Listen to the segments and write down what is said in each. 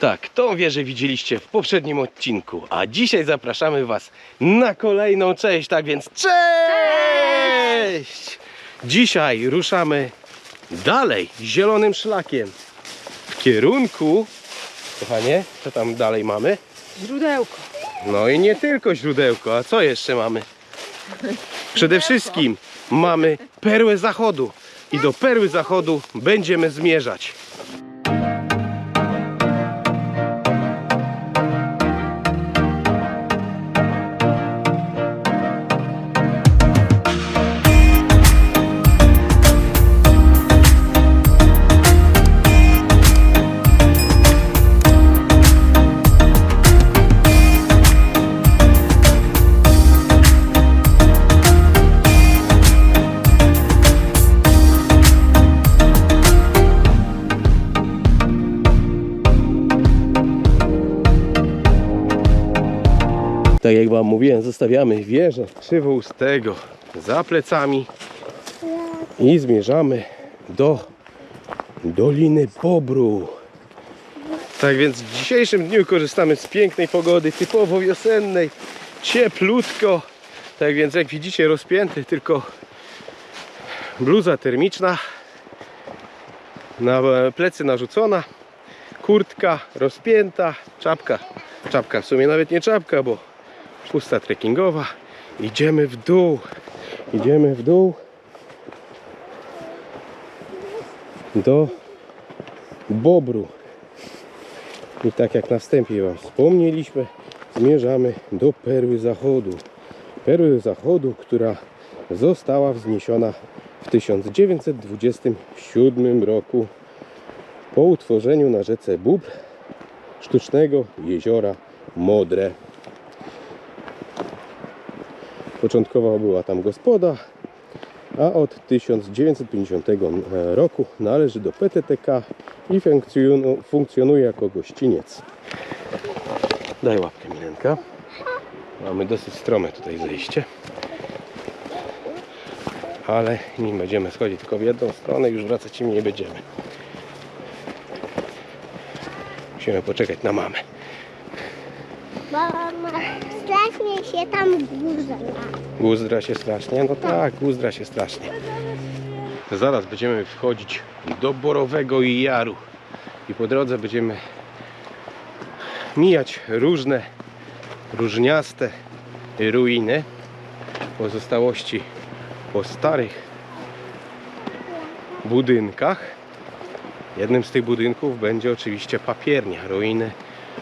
Tak, tą wieżę widzieliście w poprzednim odcinku, a dzisiaj zapraszamy Was na kolejną część, tak więc cześć! Dzisiaj ruszamy dalej zielonym szlakiem w kierunku, kochanie, co tam dalej mamy? Źródełko. No i nie tylko źródełko, a co jeszcze mamy? Przede wszystkim mamy perłę zachodu i do perły zachodu będziemy zmierzać. Wam mówiłem, zostawiamy wieżę krzywoustego za plecami i zmierzamy do Doliny Bobru. Tak więc w dzisiejszym dniu korzystamy z pięknej pogody, typowo wiosennej, cieplutko. Tak więc jak widzicie rozpięty tylko bluza termiczna, na plecy narzucona, kurtka rozpięta, czapka, czapka w sumie nawet nie czapka, bo pusta trekkingowa. Idziemy w dół. Idziemy w dół do Bobru. I tak jak na wstępie Wam wspomnieliśmy, zmierzamy do Perły Zachodu. Perły Zachodu, która została wzniesiona w 1927 roku po utworzeniu na rzece Bóbr sztucznego jeziora Modre. Początkowo była tam gospoda, a od 1950 roku należy do PTTK i funkcjonu- funkcjonuje jako gościniec. Daj łapkę Milenka. Mamy dosyć strome tutaj zejście. Ale nim będziemy schodzić tylko w jedną stronę, już wracać im nie będziemy. Musimy poczekać na mamę. Mama, strasznie się tam guzla. Guzdra się strasznie? No tak, guzdra się strasznie. Zaraz będziemy wchodzić do Borowego Jaru i po drodze będziemy mijać różne różniaste ruiny, pozostałości po starych budynkach. Jednym z tych budynków będzie oczywiście papiernia, ruiny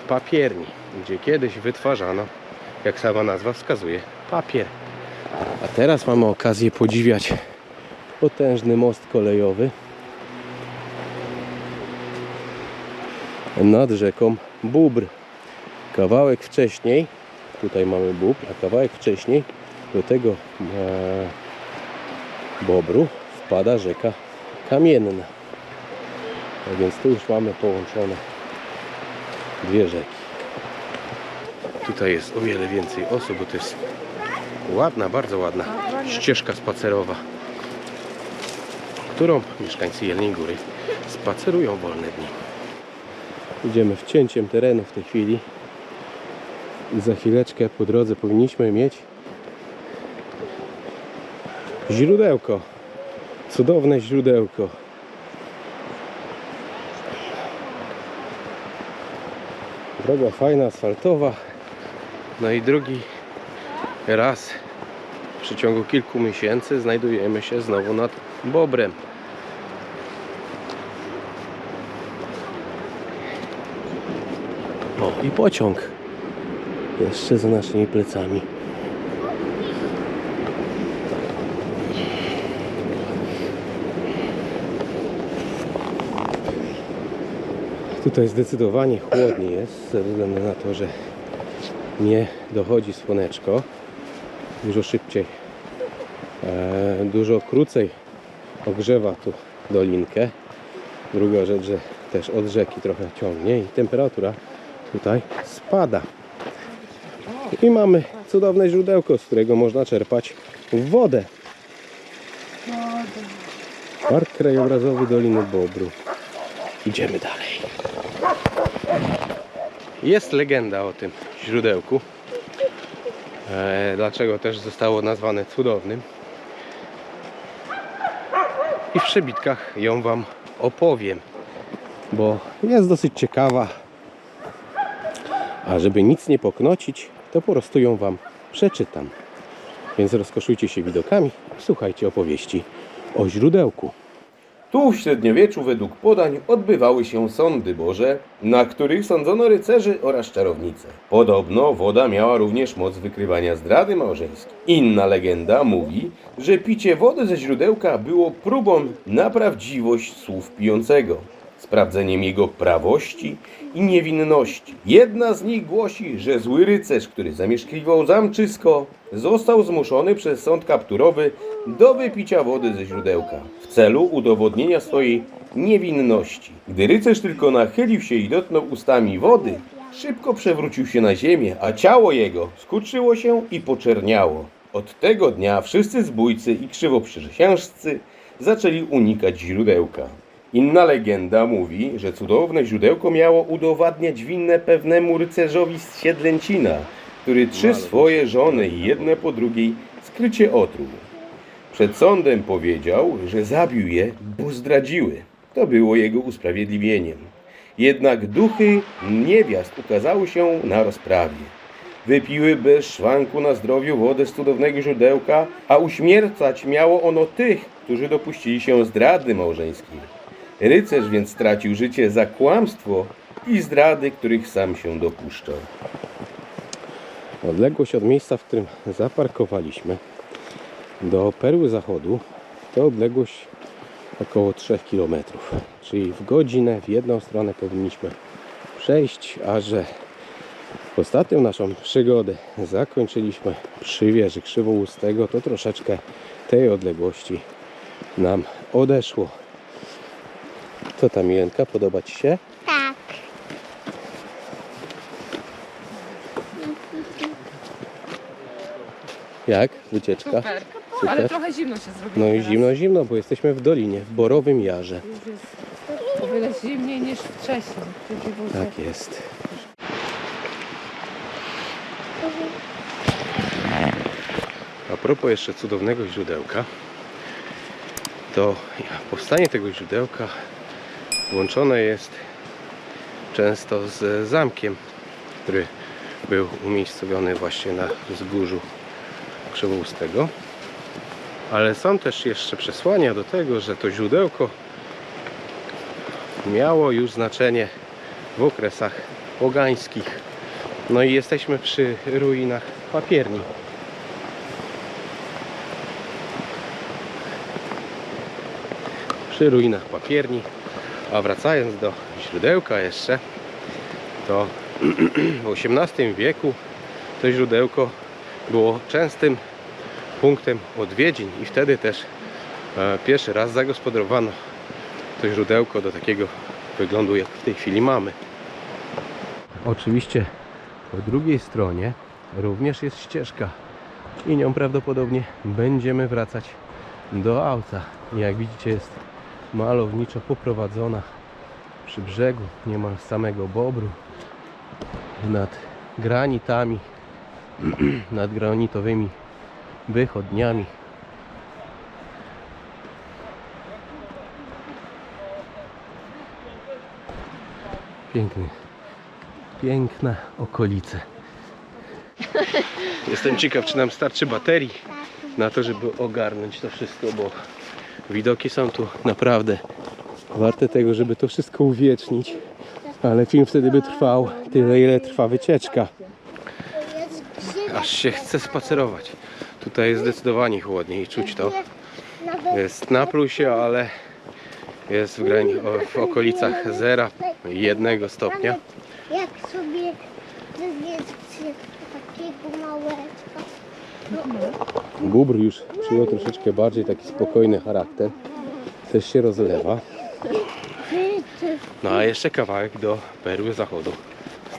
papierni, gdzie kiedyś wytwarzano, jak sama nazwa wskazuje, papier. A teraz mamy okazję podziwiać potężny most kolejowy nad rzeką Bóbr. Kawałek wcześniej, tutaj mamy Bóbr, a kawałek wcześniej do tego e, Bobru wpada rzeka Kamienna. Tak więc tu już mamy połączone dwie rzeki. Tutaj jest o wiele więcej osób, bo to jest ładna, bardzo ładna ścieżka spacerowa, którą mieszkańcy Jelniej Góry spacerują wolne dni. Idziemy wcięciem terenu w tej chwili za chwileczkę po drodze powinniśmy mieć źródełko. Cudowne źródełko. Droga fajna, asfaltowa. No i drugi raz w przeciągu kilku miesięcy znajdujemy się znowu nad Bobrem. O, i pociąg. Jeszcze za naszymi plecami. Tutaj zdecydowanie chłodniej jest, ze względu na to, że nie dochodzi słoneczko. Dużo szybciej, e, dużo krócej ogrzewa tu dolinkę. Druga rzecz, że też od rzeki trochę ciągnie i temperatura tutaj spada. I mamy cudowne źródełko, z którego można czerpać wodę. Park krajobrazowy Doliny Bobru. Idziemy dalej. Jest legenda o tym źródełku. E, dlaczego też zostało nazwane cudownym. I w przebitkach ją Wam opowiem, bo jest dosyć ciekawa. A żeby nic nie poknocić, to po prostu ją Wam przeczytam. Więc rozkoszujcie się widokami słuchajcie opowieści o źródełku. Tu w średniowieczu według podań odbywały się sądy Boże, na których sądzono rycerzy oraz czarownice. Podobno woda miała również moc wykrywania zdrady małżeńskiej. Inna legenda mówi, że picie wody ze źródełka było próbą na prawdziwość słów pijącego, sprawdzeniem jego prawości i niewinności. Jedna z nich głosi, że zły rycerz, który zamieszkiwał zamczysko, został zmuszony przez sąd kapturowy do wypicia wody ze źródełka w celu udowodnienia swojej niewinności. Gdy rycerz tylko nachylił się i dotknął ustami wody, szybko przewrócił się na ziemię, a ciało jego skurczyło się i poczerniało. Od tego dnia wszyscy zbójcy i krzywoprzysiężcy zaczęli unikać źródełka. Inna legenda mówi, że cudowne źródełko miało udowadniać winne pewnemu rycerzowi z Siedlęcina, który trzy swoje żony i jedne po drugiej skrycie otruł. Przed sądem powiedział, że zabił je, bo zdradziły. To było jego usprawiedliwieniem. Jednak duchy niewiast ukazały się na rozprawie. Wypiły bez szwanku na zdrowiu wodę z cudownego źródełka, a uśmiercać miało ono tych, którzy dopuścili się zdrady małżeńskiej. Rycerz więc stracił życie za kłamstwo i zdrady, których sam się dopuszczał. Odległość od miejsca, w którym zaparkowaliśmy do Perły Zachodu to odległość około 3 km. Czyli w godzinę w jedną stronę powinniśmy przejść, a że ostatnią naszą przygodę zakończyliśmy przy wieży Krzywoustego, to troszeczkę tej odległości nam odeszło. Co tam Jelenka, podoba Ci się? Tak. Jak? Wycieczka? Super. Super. Ale trochę zimno się zrobiło. No i teraz. zimno, zimno, bo jesteśmy w dolinie, w Borowym Jarze. Już jest o wiele zimniej niż wcześniej. Tak jest. A propos jeszcze cudownego źródełka, to powstanie tego źródełka łączone jest często z zamkiem, który był umiejscowiony właśnie na wzgórzu Krzywoustego. Ale są też jeszcze przesłania do tego, że to źródełko miało już znaczenie w okresach pogańskich. No i jesteśmy przy ruinach papierni. Przy ruinach papierni. A wracając do źródełka jeszcze, to w XVIII wieku to źródełko było częstym punktem odwiedzin i wtedy też e, pierwszy raz zagospodarowano to źródełko do takiego wyglądu jak w tej chwili mamy. Oczywiście po drugiej stronie również jest ścieżka i nią prawdopodobnie będziemy wracać do auta. Jak widzicie jest malowniczo poprowadzona przy brzegu niemal samego Bobru nad granitami nad granitowymi wychodniami Piękny. Piękne okolice. Jestem ciekaw, czy nam starczy baterii na to, żeby ogarnąć to wszystko, bo widoki są tu naprawdę warte tego, żeby to wszystko uwiecznić. Ale film wtedy by trwał tyle, ile trwa wycieczka. Aż się chce spacerować. Tutaj jest zdecydowanie chłodniej, czuć to. Jest na plusie, ale jest w, grani- w okolicach zera, jednego stopnia. jak sobie takiego małeczka. Bóbr już przyjął troszeczkę bardziej taki spokojny charakter. Też się rozlewa. No a jeszcze kawałek do perły zachodu.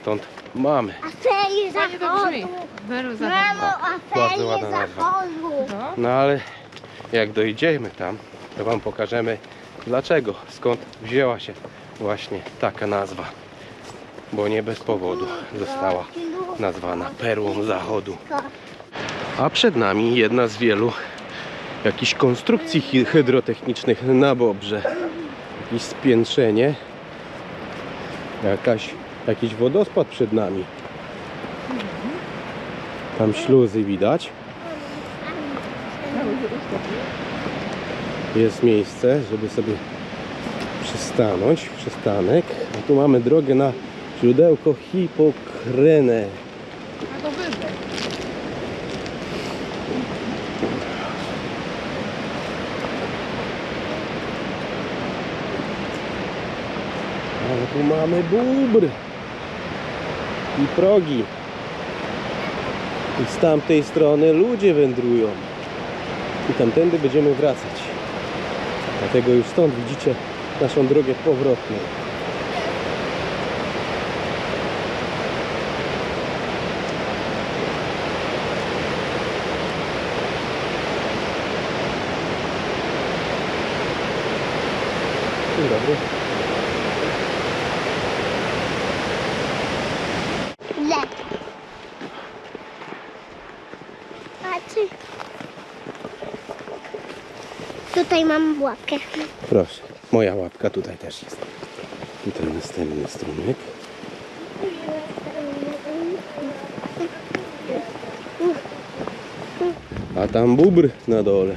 Stąd mamy. To brzmi. zachodu. Za Mamo, Bardzo ładna nazwa. zachodu. no. No ale jak dojdziemy tam, to Wam pokażemy dlaczego, skąd wzięła się właśnie taka nazwa. bo nie bez powodu została nazwana perłą zachodu. A przed nami jedna z wielu jakichś konstrukcji hy- hydrotechnicznych na Bobrze. Jakieś spiętrzenie. Jakaś, jakiś wodospad przed nami. Tam śluzy widać. Jest miejsce, żeby sobie przystanąć, przystanek. A tu mamy drogę na źródełko Hipokrenę. A to wyżej. Ale tu mamy bóbr i progi. I z tamtej strony ludzie wędrują. I tamtędy będziemy wracać. Dlatego już stąd widzicie naszą drogę powrotną. Dzień. Tutaj mam łapkę. Proszę, moja łapka tutaj też jest. Tutaj następny strumyk. A tam bubr na dole.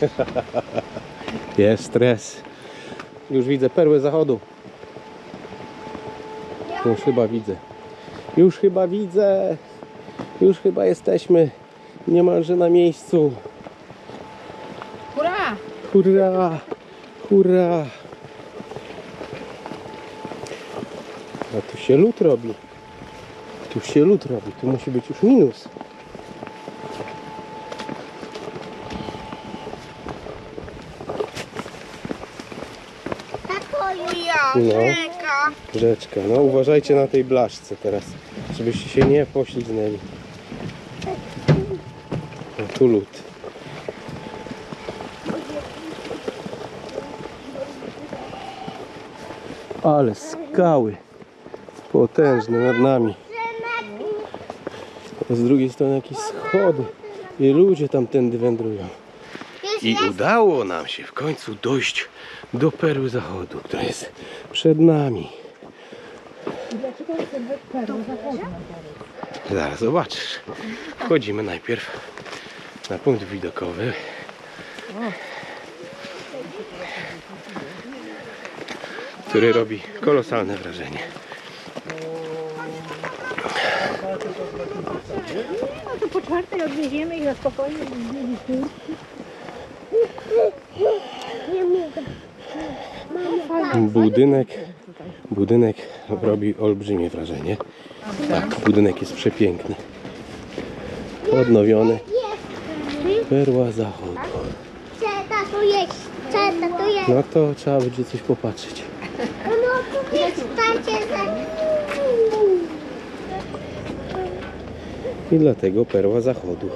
Jest stres. Już widzę perłę zachodu. Już chyba widzę. Już chyba widzę. Już chyba jesteśmy niemalże na miejscu. Hurra! Hurra! Hurra! A tu się lód robi. Tu się lód robi. Tu musi być już minus. No. Rzeczka. No uważajcie na tej blaszce teraz, żebyście się nie poślizgnęli. O, tu lód. Ale skały potężne nad nami. A z drugiej strony jakieś schody i ludzie tamtędy wędrują. I udało nam się w końcu dojść do perły zachodu, która jest przed nami. Zaraz zobaczysz. Wchodzimy najpierw na punkt widokowy. Który robi kolosalne wrażenie. No to po czwartej odwieziemy ich na spokojnie. Nie mogę. Budynek, budynek robi olbrzymie wrażenie. Tak, budynek jest przepiękny. Odnowiony. Perła zachodu. Tato jeść. No to trzeba będzie coś popatrzeć. No. I dlatego perła zachodu.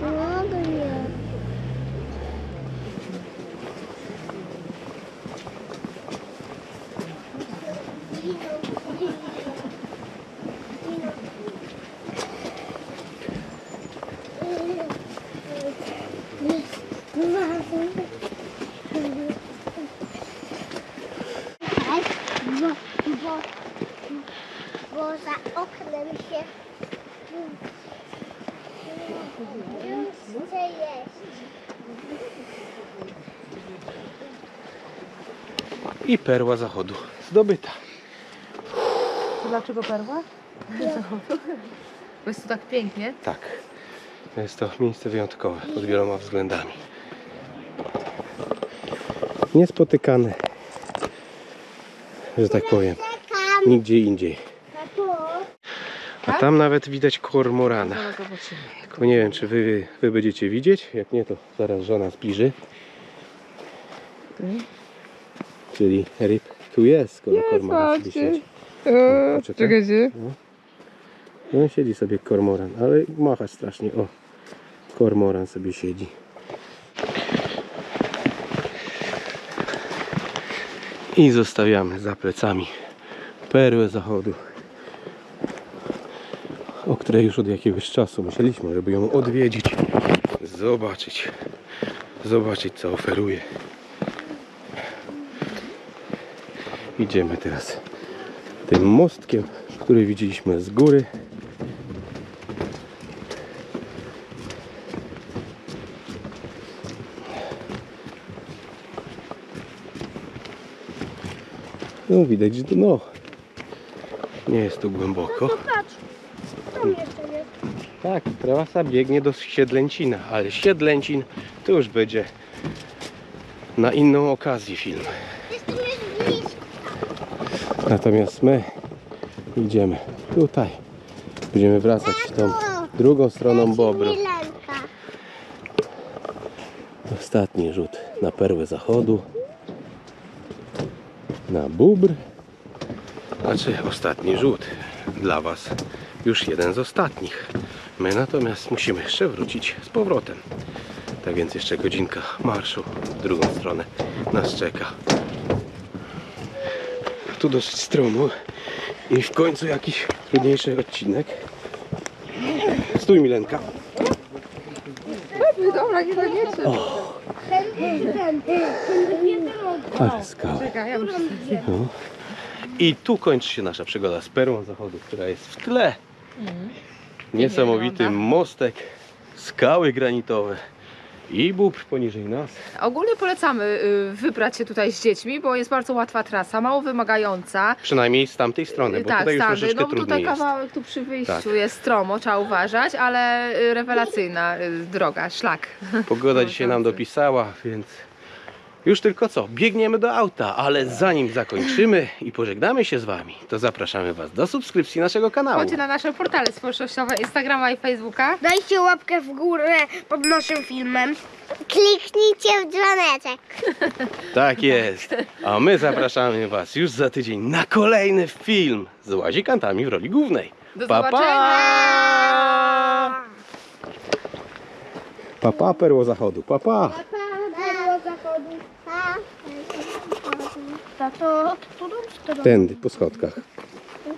Wow. Ładnie. Tak, bo, bo, bo za oknem się już chce jeść. I perła zachodu zdobyta. To dlaczego perła? Bo jest to tak pięknie. Tak. Jest to miejsce wyjątkowe pod wieloma względami. Niespotykane, że tak powiem, nigdzie indziej. A tam nawet widać kormorana. Tylko nie wiem, czy wy, wy będziecie widzieć. Jak nie, to zaraz żona zbliży. Czyli ryb tu jest, skoro kormorana sobie siedzi. Eee, Poczekaj. czekajcie. No. No siedzi sobie kormoran, ale macha strasznie. O, kormoran sobie siedzi. I zostawiamy za plecami perłę zachodu, o której już od jakiegoś czasu myśleliśmy, żeby ją odwiedzić, zobaczyć, zobaczyć co oferuje. Idziemy teraz tym mostkiem, który widzieliśmy z góry. No widać, że no nie jest tu głęboko. Patrz, tam jeszcze jest. Tak, trasa biegnie do Siedlęcina, ale Siedlęcin to już będzie na inną okazję film. Natomiast my idziemy tutaj. Będziemy wracać tą drugą stroną Bobru. Ostatni rzut na perłę zachodu. Na bubr. Znaczy ostatni rzut dla Was. Już jeden z ostatnich. My natomiast musimy jeszcze wrócić z powrotem. Tak więc jeszcze godzinka marszu w drugą stronę nas czeka. Tu dosyć stromo i w końcu jakiś trudniejszy odcinek. Stój Milenka. Dobra, nie koniecznie. Ale skała. Sobie... No. I tu kończy się nasza przygoda z perłą zachodu, która jest w tle. Niesamowity wygląda. mostek, skały granitowe i bóbr poniżej nas. Ogólnie polecamy y, wybrać się tutaj z dziećmi, bo jest bardzo łatwa trasa, mało wymagająca. Przynajmniej z tamtej strony, bo tak, tutaj już troszeczkę No tutaj trudniej jest. kawałek tu przy wyjściu Tak. jest stromo, trzeba uważać, ale y, rewelacyjna y, droga, szlak. Pogoda dzisiaj nam dopisała, więc już tylko co, biegniemy do auta, ale zanim zakończymy i pożegnamy się z Wami, to zapraszamy Was do subskrypcji naszego kanału. Chodźcie na nasze portale społecznościowe Instagrama i Facebooka. Dajcie łapkę w górę pod naszym filmem. Kliknijcie w dzwoneczek. Tak jest. A my zapraszamy Was już za tydzień na kolejny film z łazikantami w roli głównej. Do Pa, zobaczenia! pa! Pa, perło zachodu. Pa, pa. Perło stronę? Tędy, po schodkach.